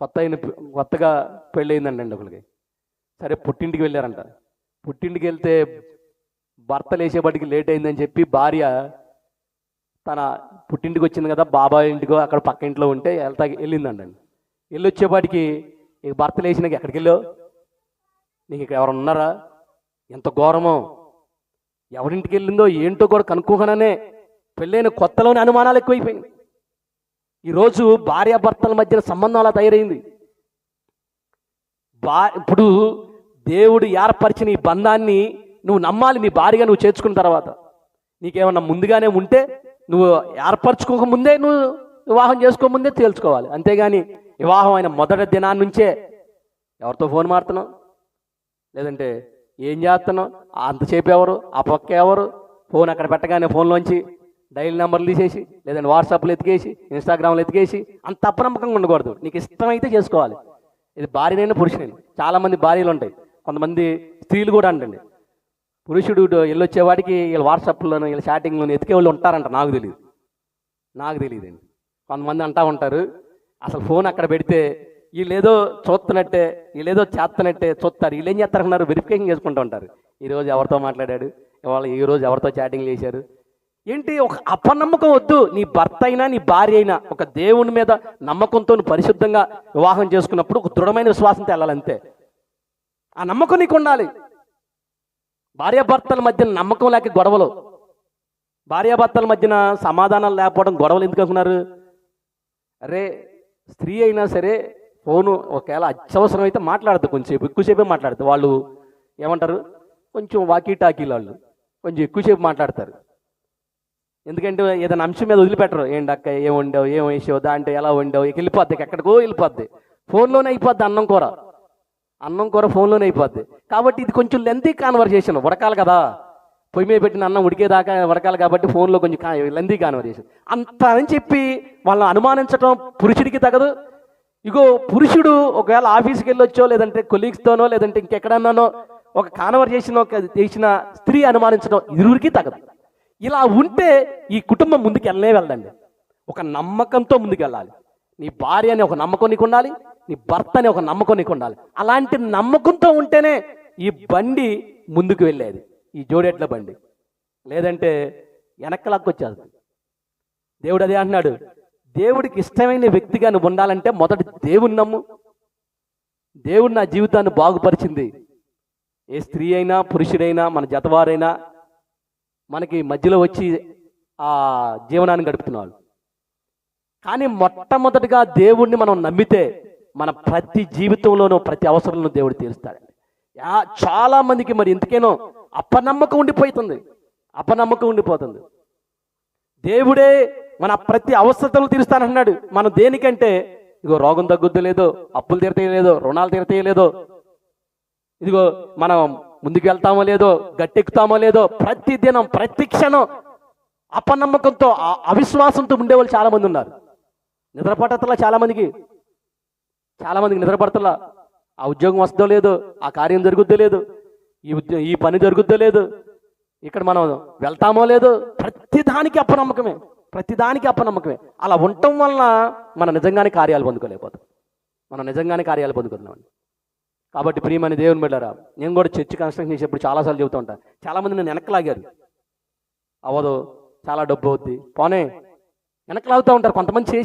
కొత్త అయిన కొత్తగా పెళ్ళయిందండి అండి ఒకరికి సరే పుట్టింటికి వెళ్ళారంట. పుట్టింటికి వెళ్తే భర్త లేచేపటికి లేట్ అయిందని చెప్పి భార్య తన పుట్టింటికి వచ్చింది కదా బాబాయ్ ఇంటికో అక్కడ పక్క ఇంట్లో ఉంటే వెళ్తా వెళ్ళిందండి వెళ్ళి వచ్చేపాటికి ఇక భర్త లేచినాక ఎక్కడికి వెళ్ళావు? నీకు ఇక్కడ ఎవరు ఉన్నారా? ఎంత ఘోరమో. ఎవరింటికి వెళ్ళిందో ఏంటో కూడా కనుక్కోకుండానే పెళ్ళైన కొత్తలోనే అనుమానాలు ఎక్కువైపోయింది ఈరోజు భార్యాభర్తల మధ్యన సంబంధం అలా తయారైంది. బా ఇప్పుడు దేవుడు ఏర్పరిచిన ఈ బంధాన్ని నువ్వు నమ్మాలి నీ భార్యగా నువ్వు చేర్చుకున్న తర్వాత. నీకేమన్నా ముందుగానే ఉంటే నువ్వు ఏర్పరచుకోక ముందే నువ్వు వివాహం చేసుకోకముందే తేల్చుకోవాలి. అంతేగాని వివాహం అయిన మొదటి దినాన్ని నుంచే ఎవరితో ఫోన్ మారుతున్నావు లేదంటే ఏం చేస్తున్నావు? అంతసేపు ఎవరు ఆ పక్క ఎవరు? ఫోన్ అక్కడ పెట్టగానే ఫోన్లోంచి డైల్ నెంబర్లు తీసేసి లేదంటే వాట్సాప్లో ఎతికేసి ఇన్స్టాగ్రామ్లో ఎతికేసి అంత అప్రమకంగా ఉండకూడదు. నీకు ఇష్టమైతే చేసుకోవాలి. ఇది భార్యనైనా పురుషునైనా. చాలామంది భార్యలు ఉంటాయి కొంతమంది స్త్రీలు కూడా అంటండి. పురుషుడు వెళ్ళొచ్చేవాడికి వీళ్ళు వాట్సాప్లోనూ వీళ్ళ చాటింగ్లోనూ ఎతికే వాళ్ళు ఉంటారంట. నాకు తెలియదు నాకు తెలియదండి కొంతమంది అంటూ ఉంటారు. అసలు ఫోన్ అక్కడ పెడితే వీళ్ళేదో చూస్తున్నట్టే వీళ్ళేదో చేస్తున్నట్టే చూస్తారు వీళ్ళు ఏం చేస్తారన్నారు వెరిఫికేషన్ చేసుకుంటూ ఉంటారు. ఈరోజు ఎవరితో మాట్లాడాడు? ఇవాళ ఈ రోజు ఎవరితో చాటింగ్ చేశారు? ఏంటి? ఒక అపనమ్మకం వద్దు. నీ భర్త అయినా నీ భార్య అయినా ఒక దేవుని మీద నమ్మకంతో పరిశుద్ధంగా వివాహం చేసుకున్నప్పుడు ఒక దృఢమైన విశ్వాసంతో వెళ్ళాలి ఆ నమ్మకం నీకు ఉండాలి. భార్యాభర్తల మధ్య నమ్మకం లేక గొడవలు. భార్యాభర్తల మధ్యన సమాధానాలు లేకపోవడం గొడవలు ఎందుకు అనుకున్నారు? అరే స్త్రీ అయినా సరే ఫోను ఒకవేళ అత్యవసరం అయితే మాట్లాడదు కొంచెంసేపు ఎక్కువసేపే మాట్లాడతారు వాళ్ళు ఏమంటారు? కొంచెం వాకీ టాకీలు వాళ్ళు. కొంచెం ఎక్కువసేపు మాట్లాడతారు. ఎందుకంటే ఏదైనా అంశం మీద వదిలిపెట్టరు. ఏంటి అక్క ఏం వండావు ఏం వేసావు దాంట్లో ఎలా వండావు ఇక వెళ్ళిపోద్ది ఎక్కడికో వెళ్ళిపోద్ది. ఫోన్లోనే అయిపోద్ది అన్నం కూర. అన్నం కూర ఫోన్లోనే అయిపోద్ది. కాబట్టి ఇది కొంచెం లెంతీ కాన్వర్జేషన్ ఉడకాలి కదా. పొయ్యి మీద పెట్టిన అన్నం ఉడికేదాకా ఉడకాలి కాబట్టి ఫోన్లో కొంచెం లెంతీ కాన్వర్జేషన్ అంత అని చెప్పి వాళ్ళని అనుమానించడం పురుషుడికి తగదు. ఇగో పురుషుడు ఒకవేళ ఆఫీస్కి వెళ్ళొచ్చో లేదంటే కొలీగ్స్తోనో లేదంటే ఇంకెక్కడన్నానో ఒక కాన్వర్జేషన్ ఒక చేసిన స్త్రీ అనుమానించడం ఇరువురికి తగదు. ఇలా ఉంటే ఈ కుటుంబం ముందుకు వెళ్ళే వెళ్ళండి. ఒక నమ్మకంతో ముందుకు వెళ్ళాలి. నీ భార్య అని ఒక నమ్మకం నీకు ఉండాలి నీ భర్త అని ఒక నమ్మకం నీకు ఉండాలి. అలాంటి నమ్మకంతో ఉంటేనే ఈ బండి ముందుకు వెళ్ళేది. ఈ జోడెట్ల బండి. లేదంటే వెనక్కలాక్కి వచ్చేది దేవుడు అదే అంటున్నాడు. దేవుడికి ఇష్టమైన వ్యక్తిగా నువ్వు ఉండాలంటే మొదటి దేవుని నమ్ము. దేవుడు నా జీవితాన్ని బాగుపరిచింది. ఏ స్త్రీ అయినా పురుషుడైనా మన జతవారైనా మనకి మధ్యలో వచ్చి ఆ జీవనాన్ని గడుపుతున్నాడు కానీ మొట్టమొదటిగా దేవుణ్ణి మనం నమ్మితే మన ప్రతి జీవితంలోనూ ప్రతి అవసరంలో దేవుడు తీరుస్తాడండి. యా- చాలా మందికి మరి ఎందుకేనో అపనమ్మకం ఉండిపోతుంది. అపనమ్మకం ఉండిపోతుంది. దేవుడే మన ప్రతి అవసరతలు తీరుస్తానంటున్నాడు మనం దేనికంటే ఇగో రోగం తగ్గుద్దు లేదో అప్పులు తీరతలేదో రుణాలు తీరతలేదో ఇదిగో మనం ముందుకు వెళ్తామో లేదో గట్టెక్కుతామో లేదో ప్రతి దినం ప్రతి క్షణం అపనమ్మకంతో అవిశ్వాసంతో ఉండేవాళ్ళు చాలా మంది ఉన్నారు. నిద్రపట్టతలా చాలా మందికి చాలా మందికి నిద్రపడతలా ఆ ఉద్యోగం వస్తుందో లేదో ఆ కార్యం జరుగుద్దో లేదు ఈ ఉద్యోగం ఈ పని జరుగుద్దో లేదు ఇక్కడ మనం వెళ్తామో లేదో ప్రతిదానికి అపనమ్మకమే ప్రతిదానికి అపనమ్మకమే. అలా ఉండటం వలన మనం నిజంగానే కార్యాలు పొందుకోలేకపోతాం. మనం నిజంగానే కార్యాలు పొందుకుంటున్నామండి. కాబట్టి ప్రియమైన దేవుని బిడ్డారా నేను కూడా చర్చి కన్స్ట్రక్షన్ చేసేప్పుడు చాలాసార్లు చెబుతూ ఉంటాను చాలామంది నేను వెనక్కి లాగారు అవ్వదు చాలా డబ్బు అవుద్ది. పోనే వెనక్కి లాగుతూ ఉంటారు కొంతమంది చేసి